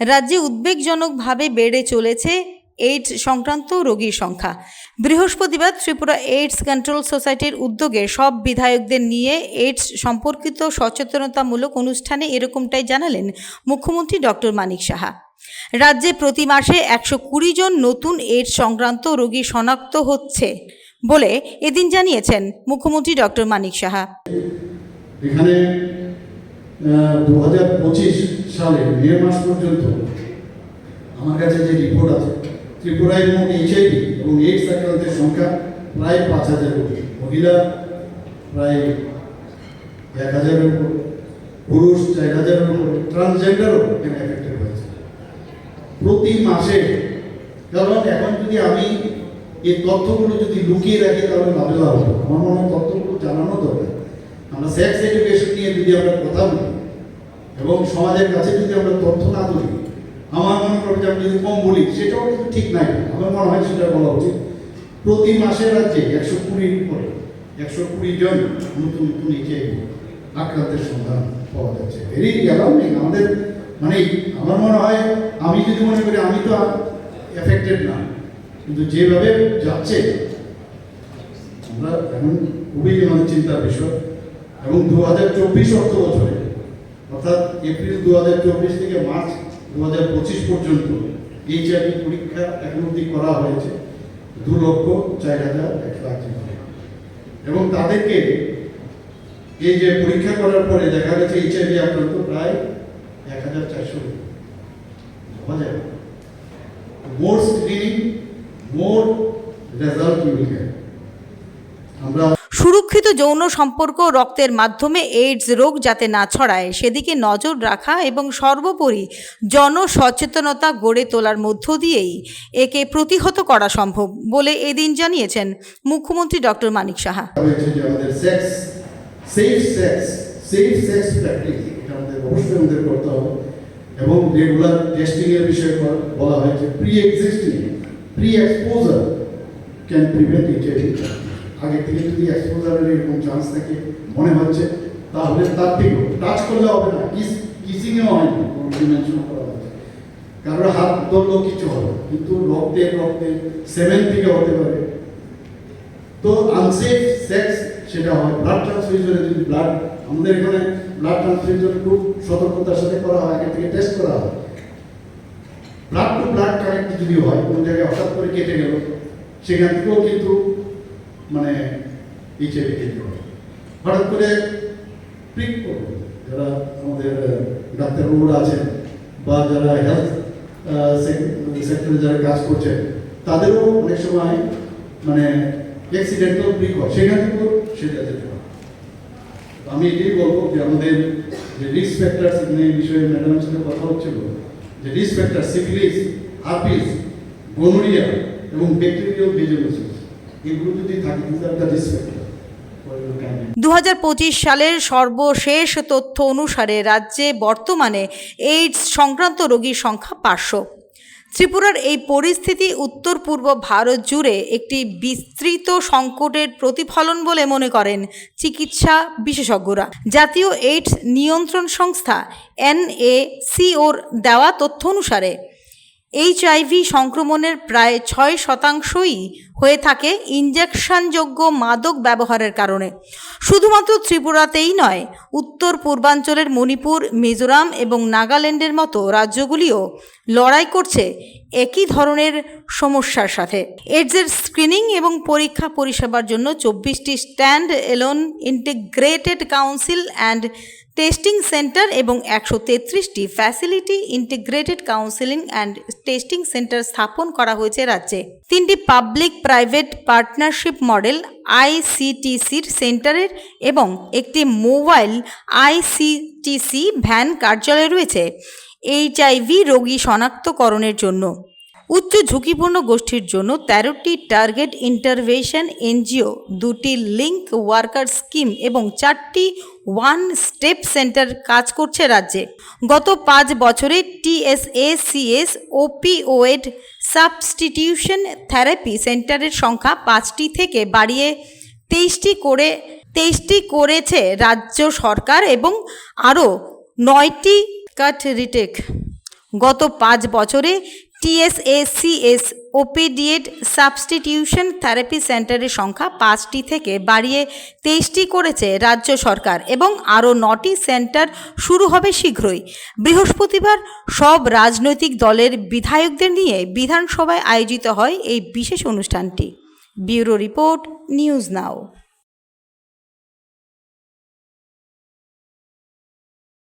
রাজ্যে উদ্বেগজনকভাবে বেড়ে চলেছে এইডস সংক্রান্ত রোগীর সংখ্যা। বৃহস্পতিবার ত্রিপুরা এইডস কন্ট্রোল সোসাইটির উদ্যোগে সব বিধায়কদের নিয়ে এইডস সম্পর্কিত সচেতনতামূলক অনুষ্ঠানে এরকমটাই জানালেন মুখ্যমন্ত্রী ডক্টর মানিক সাহা। রাজ্যে প্রতি মাসে একশো কুড়ি জন নতুন এইডস সংক্রান্ত রোগী শনাক্ত হচ্ছে বলে এদিন জানিয়েছেন মুখ্যমন্ত্রী ডক্টর মানিক সাহা। দু হাজার পঁচিশ সালে, মে মাস পর্যন্ত আমার কাছে যে রিপোর্ট আছে, ত্রিপুরায় মোট এইচআইভি এবং এইডস আক্রান্তের সংখ্যা প্রায় পাঁচ হাজার কোটি মহিলা প্রায় এক হাজারের উপর, পুরুষ চার হাজারের উপর ট্রান্সজেন্ডারও এখানে এফেক্টেড হয়েছে। প্রতি মাসে, কারণ এখন যদি আমি এই তথ্যগুলো যদি লুকিয়ে রাখি তাহলে লাভে লাভ হবে। আমার মনে হয় তথ্যগুলো জানানো দরকার। আমরা সেক্স এডুকেশন নিয়ে যদি আমরা কথা বলি, এবং সমাজের কাছে যদি আমরা তথ্য না তুলি, আমার মনে করো যে আমি যদি কম বলি, সেটাও কিন্তু ঠিক নাই। আমার মনে হয় সেটা বলা উচিত। প্রতি মাসে রাজ্যে একশো কুড়ির উপরে একশো কুড়ি জন নতুন নতুন নিচে আক্রান্তের সন্ধান পাওয়া যাচ্ছে। ভেরি অ্যালার্মিং আমাদের মানে আমার মনে হয়, আমি যদি মনে করি আমি তো এফেক্টেড না, কিন্তু যেভাবে যাচ্ছে, আমরা এখন খুবই আমাদের চিন্তার বিষয়। এবং দু হাজার চব্বিশ অর্থ বছরে অর্থাৎ এপ্রিল দু হাজার চব্বিশ থেকে মার্চ দু হাজার পঁচিশ পর্যন্ত এইচআইভি পরীক্ষা এখন অবধি করা হয়েছে দু লক্ষ চার হাজার একশো আটত্রিশ এবং তাদেরকে এই যে পরীক্ষা করার পরে দেখা গেছে এইচআইভি আক্রান্ত প্রায় এক হাজার চারশো মোর স্ক্রিনিং, মোর রেজাল্ট আমরা সুরক্ষিত যৌন সম্পর্ক রক্তের মাধ্যমে এইডস রোগ যাতে না ছড়ায়, সেদিকে নজর রাখা এবং সর্বোপরি জনসচেতনতা গড়ে তোলার মধ্য দিয়েই একে প্রতিহত করা সম্ভব বলে এদিন জানিয়েছেন মুখ্যমন্ত্রী ডক্টর মানিক সাহা। এবং রেগুলার টেস্টিং এর বিষয়ে বলা হয়েছে pre existing pre exposure can prevent আগে থেকে যদি এক্সপোজারের এরকম চান্স থাকে, মনে হচ্ছে, তাহলে তার থেকেও টাচ করলে হবে না কিস কিসিংও হয় না মেনশন করা হয়েছে কারোর হাত ধরলেও কিছু হবে কিন্তু রক্তে রক্তে সেভেন থেকে হতে পারে। তো আনসেফ সেক্স সেটা হয়। ব্লাড ট্রান্সফিউশনে যদি ব্লাড আমাদের এখানে ব্লাড ট্রান্সফিউশন খুব সতর্কতার সাথে করা হয়, আগে থেকে টেস্ট করা হয়। ব্লাড টু ব্লাড কানেক্ট যদি হয়, কোন জায়গায় হঠাৎ করে কেটে গেল, সেখান থেকেও কিন্তু মানে কেটে হয় হঠাৎ করে যারা আমাদের ডাক্তারবাবুরা আছেন বা যারা হেলথ সেক্টরে যারা কাজ করছেন, তাদেরও অনেক সময় মানে অ্যাক্সিডেন্টাল প্রিক হয়। সেখান থেকেও সেটা যেতে পারে। আমি এটাই বলব যে আমাদের যে রিস্ক ফ্যাক্টরস এখানে এই বিষয়ে ম্যাডামের সাথে কথা হচ্ছিল, যে risk factor syphilis herpes gonorrhoea এবং ব্যাকটেরিয়াল ভেজোলোসিস এগুলো যদি থাকে দিস আর দ্য রিস্ক দু সালের সর্বশেষ তথ্য অনুসারে রাজ্যে বর্তমানে এইডস সংক্রান্ত রোগীর সংখ্যা পাঁচশো। ত্রিপুরার এই পরিস্থিতি উত্তর পূর্ব ভারত জুড়ে একটি বিস্তৃত সংকটের প্রতিফলন বলে মনে করেন চিকিৎসা বিশেষজ্ঞরা। জাতীয় এইডস নিয়ন্ত্রণ সংস্থা এনএসিওর দেওয়া তথ্য অনুসারে এইচআইভি সংক্রমণের প্রায় ছয় শতাংশই হয়ে থাকে ইঞ্জেকশনযোগ্য মাদক ব্যবহারের কারণে। শুধুমাত্র ত্রিপুরাতেই নয়, উত্তর পূর্বাঞ্চলের মণিপুর, মিজোরাম এবং নাগাল্যান্ডের মতো রাজ্যগুলিও লড়াই করছে একই ধরনের সমস্যার সাথে। এডসের স্ক্রিনিং এবং পরীক্ষা পরিষেবার জন্য চব্বিশটি stand alone integrated council and testing centre এবং একশো তেত্রিশটি facility integrated counselling and testing centre স্থাপন করা হয়েছে রাজ্যে। তিনটি পাবলিক প্রাইভেট পার্টনারশিপ মডেল আইসিটিসির সেন্টারের এবং একটি মোবাইল আইসিটিসি ভ্যান কার্যালয় রয়েছে। এইচআইভি রোগী শনাক্তকরণের জন্য। উচ্চ ঝুঁকিপূর্ণ গোষ্ঠীর জন্য তেরোটি টার্গেট ইন্টারভেশন এনজিও, দুটি লিঙ্ক ওয়ার্কার স্কিম এবং চারটি ওয়ান স্টেপ সেন্টার কাজ করছে রাজ্যে। গত পাঁচ বছরে TSA CS opioid substitution therapy সেন্টারের সংখ্যা পাঁচটি থেকে বাড়িয়ে তেইশটি করে, তেইশটি করেছে রাজ্য সরকার এবং আরও নয়টি কাট রিটেক। গত পাঁচ বছরে টিএসএসিএস ওপিডিয়েট সাবস্টিটিউশন থেরাপি সেন্টারের সংখ্যা পাঁচটি থেকে বাড়িয়ে তেইশটি করেছে রাজ্য সরকার এবং আরও নটি সেন্টার শুরু হবে শীঘ্রই। বৃহস্পতিবার সব রাজনৈতিক দলের বিধায়কদের নিয়ে বিধানসভায় আয়োজিত হয় এই বিশেষ অনুষ্ঠানটি। Bureau report, news now.